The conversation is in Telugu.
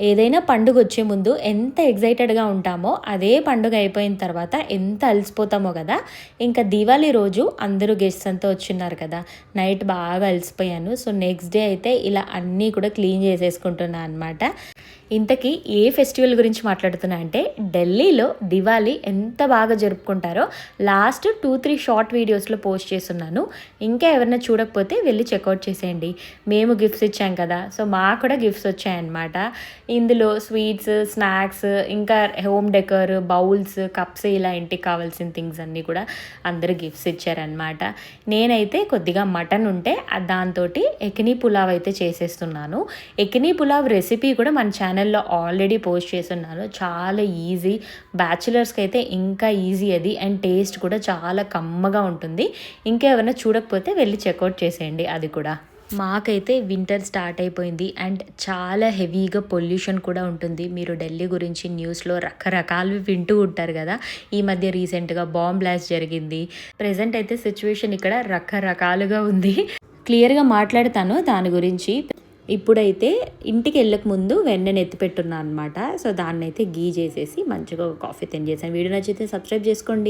ఏదైనా పండుగ వచ్చే ముందు ఎంత ఎగ్జైటెడ్గా ఉంటామో అదే పండుగ అయిపోయిన తర్వాత ఎంత అలసిపోతామో కదా. ఇంకా దివాళీ రోజు అందరూ గెస్ట్స్ అంతా వచ్చిన్నారు కదా. నైట్ బాగా అలసిపోయాను. సో నెక్స్ట్ డే అయితే ఇలా అన్నీ కూడా క్లీన్ చేసేసుకుంటున్నాను అనమాట ఇంతకీ ఏ ఫెస్టివల్ గురించి మాట్లాడుతున్నా అంటే ఢిల్లీలో దివాళీ ఎంత బాగా జరుపుకుంటారో లాస్ట్ టూ త్రీ షార్ట్ వీడియోస్లో పోస్ట్ చేస్తున్నాను. ఇంకా ఎవరైనా చూడకపోతే వెళ్ళి చెక్అవుట్ చేసేయండి. మేము గిఫ్ట్స్ ఇచ్చాం కదా. సో మాకు కూడా గిఫ్ట్స్ వచ్చాయన్నమాట. ఇందులో స్వీట్స్ స్నాక్స్ ఇంకా హోమ్ డెకర్ బౌల్స్ కప్స్ ఇలా ఇంటికి కావాల్సిన థింగ్స్ అన్నీ కూడా అందరూ గిఫ్ట్స్ ఇచ్చారనమాట నేనైతే కొద్దిగా మటన్ ఉంటే దాంతో ఎకినీ పులావ్ అయితే చేసేస్తున్నాను. ఎకినీ పులావ్ రెసిపీ కూడా మన ఛానల్లో ఆల్రెడీ పోస్ట్ చేస్తున్నాను. చాలా ఈజీ. బ్యాచులర్స్కి అయితే ఇంకా ఈజీ అది. అండ్ టేస్ట్ కూడా చాలా కమ్మగా ఉంటుంది. ఇంకా ఏమైనా చూడకపోతే వెళ్ళి చెక్అవుట్ చేసేయండి అది కూడా. మాకైతే వింటర్ స్టార్ట్ అయిపోయింది అండ్ చాలా హెవీగా పొల్యూషన్ కూడా ఉంటుంది. మీరు ఢిల్లీ గురించి న్యూస్లో రకరకాలు వింటూ ఉంటారు కదా. ఈ మధ్య రీసెంట్గా బాంబ్ బ్లాస్ట్ జరిగింది. ప్రజెంట్ అయితే సిచ్యువేషన్ ఇక్కడ రకరకాలుగా ఉంది. క్లియర్గా మాట్లాడతాను దాని గురించి. ఇప్పుడైతే ఇంటికి వెళ్ళక ముందు వెన్నెను ఎత్తిపెట్టున్నాను అనమాట సో దాన్ని అయితే గీ చేసేసి మంచిగా కాఫీ తిని చేశాను వీడియో నచ్చితే సబ్స్క్రైబ్ చేసుకోండి.